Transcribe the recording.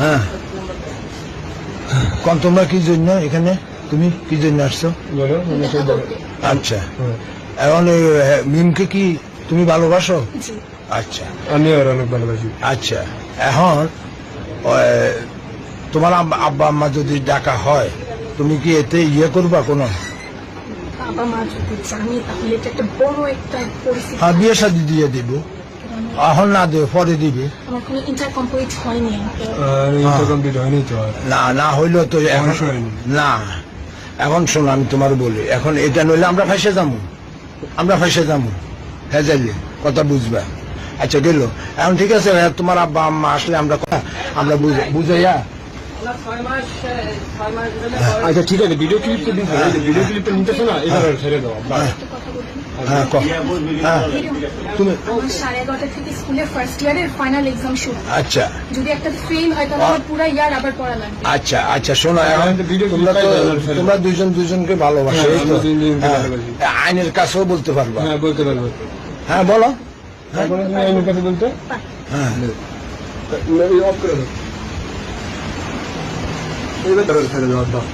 হ্যাঁ। কোন তোমরা কি জন্য এখানে? তুমি কি জন্য আসছো? আচ্ছা এখন মিমকে কি তুমি ভালোবাসো? আচ্ছা। আমি আর অনেক ভালোবাসি। আচ্ছা। এখন তোমার আব্বা আব্বা আম্মা যদি ডাকা হয় তুমি কি এতে ইয়ে করবা কোনো? বাবা মা যদি জানি তাহলে এটা একটা বড় একটা পরিস্থিতি। হ্যাঁ বিয়ে শাদি দিয়ে দিব। এখন না দেবে পরে দিবে। আমার কোনো ইন্টার কমপ্লিট হয়নি। ইন্টার কমপ্লিট হয়নি তো না না হইলেও তো এখন না। এখন শোনো আমি তোমার বলি এখন এটা নইলে আমরা ফাঁসে যাব আমরা ফাঁসে যাব হ্যাঁ যাইলে কথা বুঝবা। আচ্ছা গেল। এখন ঠিক আছে হ্যাঁ, তোমার আব্বা আম্মা আসলে আমরা কথা- আমরা বুঝে বুঝাইয়া আচ্ছা ঠিক আছে ভিডিও ক্লিপ তো দিতে ভিডিও ক্লিপটা নিতেছো না এটা ছেড়ে দাও হ্যাঁ। হ্যাঁ হ্যাঁ। তুমি সাড়ে এগারোটা থেকে স্কুলের ফার্স্ট ইয়ারের ফাইনাল এক্সাম শুরু। আচ্ছা। যদি একটা ফেল হয় তাহলে আমার পুরো ইয়ার আবার পড়া লাগবে। আচ্ছা আচ্ছা শোনো এখন আমি তো ভিডিও তোমরা তো দুজন দুজনকে ভালোবাসো হ্যাঁ, হ্যাঁ। আইনের কাছেও বলতে পারবা। হ্যাঁ বলতে পারব। হ্যাঁ বলো। তুমি আইনের কাছে বলতে? হ্যাঁ। অফ করে দাও এইবার ছেড়ে দাও দাও